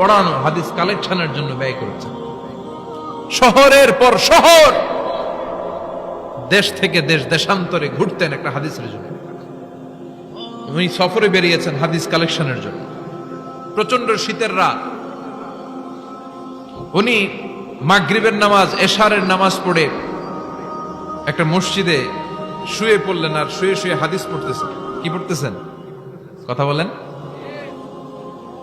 পড়ানো, হাদিস কালেকশনের জন্য ব্যয় করেছেন শহরের পর শহর! দেশ থেকে দেশ, দেশান্তরে ঘুরতেন একটা হাদিসের জন্য। উনি সফরে বেরিয়েছেন হাদিস কালেকশনের জন্য। প্রচণ্ড শীতের রাত। উনি মাগরিবের নামাজ, এশারের নামাজ পড়ে একটা মসজিদে শুয়ে পড়লেন আর শুয়ে শুয়ে হাদিস পড়তেছেন। কি পড়তেছেন? কথা বলেন।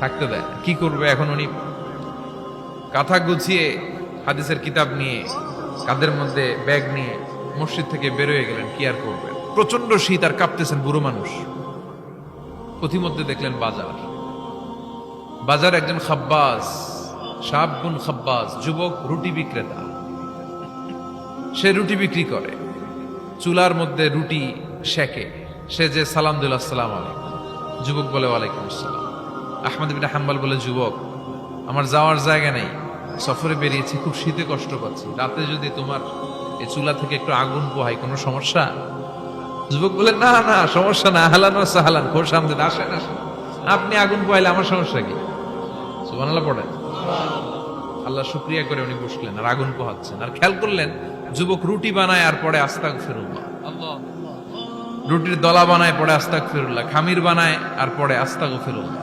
থাকতে দেয় কি করবে এখন উনি? কাঁথা গুছিয়ে হাদিসের কিতাব নিয়ে কাদের মধ্যে ব্যাগ নিয়ে মসজিদ থেকে বেরোয় গেলেন, কি আর করবেন? প্রচণ্ড শীত আর কাঁপতেছেন বুড়ো মানুষ। পথিমধ্যে দেখলেন বাজার। বাজার একজন খাব্বাস সাবগুন খাব্বাস যুবক, রুটি বিক্রেতা। সে রুটি বিক্রি করে। চুলার মধ্যে রুটি শেখে সে যে সালাম দিল আলাইকুম। যুবক বলে, ওয়ালাইকুম আসসালাম। আহমদ বিন হাম্বাল বলে, যুবক, আমার যাওয়ার জায়গা নেই। সফরে বেরিয়েছি, খুব শীতে কষ্ট পাচ্ছি। রাতে যদি তোমার এই চুলা থেকে একটু আগুন পোহাই কোনো সমস্যা? যুবক বলে, না না, সমস্যা না। হালান সাহালান, খোশ আমদের, আসেন আসেন। আপনি আগুন পোহাইলে আমার সমস্যা কি? সুবহানাল্লাহ পড়েন। আল্লাহ শুক্রিয়া করে উনি বসলেন আর আগুন পোহাচ্ছেন। আর খেয়াল করলেন, যুবক রুটি বানায় আর পরে আস্তাক ফেরুল্লাহ রুটির দলা বানায় পরে আস্তাক ফেরুল্লাহ খামির বানায় আর পরে আস্তাক ফেরুল্লাহ